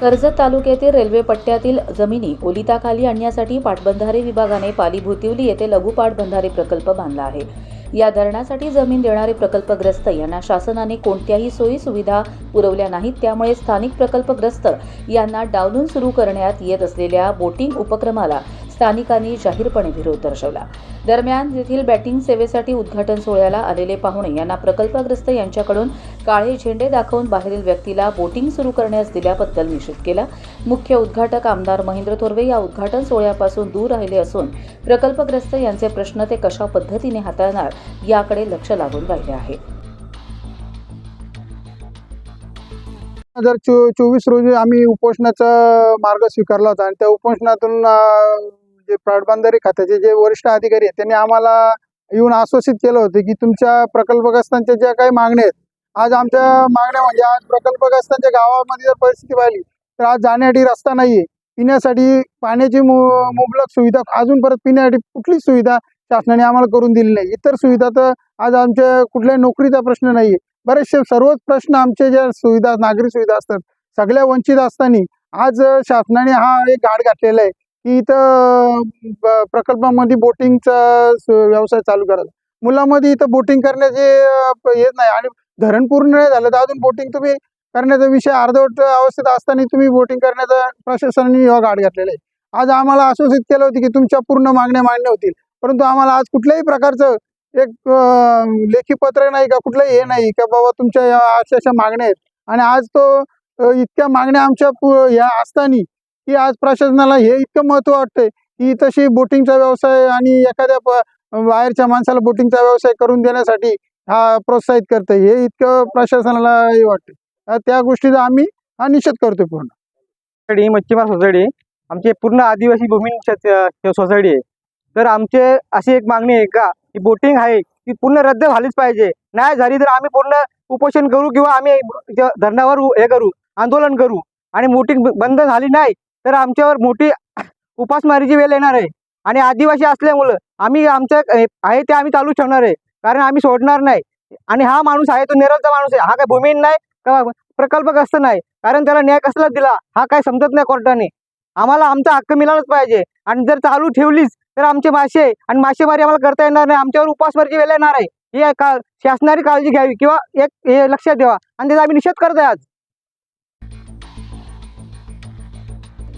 कर्जत तालुक्यातील रेल्वे पट्ट्यातील जमिनी ओलिताखाली आणण्यासाठी पाटबंधारे विभागाने पाली भुतिवली येथे लघु पाटबंधारे प्रकल्प बांधला आहे. या धरणासाठी जमीन देणारे प्रकल्पग्रस्त यांना शासनाने कोणत्याही सोयी सुविधा पुरवल्या नाहीत त्यामुळे स्थानिक प्रकल्पग्रस्त यांना डावलून सुरू करण्यात येत असलेल्या बोटिंग उपक्रमाला स्थानिकांनी जाहीरपणे विरोध दर्शवला. दरम्यान येथील बॅटिंग सेवेसाठी उद्घाटन सोहळ्याला आलेले पाहुणे यांना प्रकल्पग्रस्त यांच्याकडून काळे झेंडे दाखवून बाहेरील व्यक्तीला बोटिंग सुरू करण्यास दिल्याबद्दल निषेध केला. मुख्य उद्घाटक आमदार महेंद्र थोरवे या उद्घाटन सोहळ्यापासून दूर राहिले असून प्रकल्पग्रस्त यांचे प्रश्न ते कशा पद्धतीने हाताळणार याकडे लक्ष लागून राहिले आहे. हजार चो चोवीस रोजी आम्ही उपोषणाचा मार्ग स्वीकारला होता आणि त्या उपोषणातून जे पाटबंधारे खात्याचे जे वरिष्ठ अधिकारी आहेत त्यांनी आम्हाला येऊन आश्वासित केलं होतं की तुमच्या प्रकल्पग्रस्तांच्या ज्या काही मागण्या आहेत आज आमच्या मागण्या म्हणजे आज प्रकल्पग्रस्तांच्या गावामध्ये जर परिस्थिती पाहिली तर आज जाण्यासाठी रस्ता नाहीये. पिण्यासाठी पाण्याची मुबलक सुविधा अजून परत पिण्यासाठी कुठलीच सुविधा शासनाने आम्हाला करून दिली नाही. इतर सुविधा तर आज आमच्या कुठल्याही नोकरीचा प्रश्न नाहीये. बरेचसे सर्वच प्रश्न आमचे ज्या सुविधा नागरी सुविधा असतात सगळ्या वंचित असताना आज शासनाने हा एक गाड घातलेला आहे. की इथं प्रकल्पामध्ये बोटिंगचा व्यवसाय चालू करायचा. मुलामध्ये इथं बोटिंग करण्याचे येत नाही आणि धरण पूर्ण नाही झालं तर अजून बोटिंग तुम्ही करण्याचा विषय अर्धवट अवस्थेत असताना तुम्ही बोटिंग करण्याचा प्रशासनाने हा घातलेला आहे. आज आम्हाला आश्वासित केलं होतं की तुमच्या पूर्ण मागण्या मान्य होतील. परंतु आम्हाला आज कुठल्याही प्रकारचं एक लेखी पत्र नाही का कुठलंही हे नाही का बाबा तुमच्या या अशा अशा मागण्या आहेत. आणि आज तो इतक्या मागण्या आमच्या पु- या असताना की आज प्रशासनाला हे इतकं महत्त्व वाटतंय की तशी बोटिंगचा व्यवसाय आणि एखाद्या बाहेरच्या माणसाला बोटिंगचा व्यवसाय करून देण्यासाठी हा प्रोत्साहित करते हे इतकं प्रशासनाला हे वाटतं त्या गोष्टीचा आम्ही हा निषेध करतोय पूर्ण. मच्छीमार सोसायटी आमची पूर्ण आदिवासी भूमी सोसायटी आहे. तर आमचे अशी एक मागणी आहे का की बोटिंग आहे ती पूर्ण रद्द झालीच पाहिजे. नाही झाली तर आम्ही पूर्ण उपोषण करू किंवा आम्ही धरणावर हे करू आंदोलन करू आणि बोटिंग बंद झाली नाही तर आमच्यावर मोठी उपासमारीची वेळ येणार आहे. आणि आदिवासी असल्यामुळं आम्ही आमच्या आहे ते आम्ही चालू ठेवणार आहे. कारण आम्ही सोडणार नाही. आणि हा माणूस आहे तो निरलचा माणूस आहे. हा काय भूमीहीन नाही का प्रकल्पग्रस्त नाही. कारण त्याला न्याय कसला दिला? हा काय समजत नाही कोर्टाने. आम्हाला आमचा हक्क मिळालाच पाहिजे. आणि जर चालू ठेवलीच तर आमचे मासे आणि मासेमारी आम्हाला करता येणार नाही. आमच्यावर उपासमारीची वेळ येणार आहे. ही का शासनाची काळजी घ्यावी किंवा एक हे लक्षात ठेवा आणि त्याचा आम्ही निषेध करतोय आज.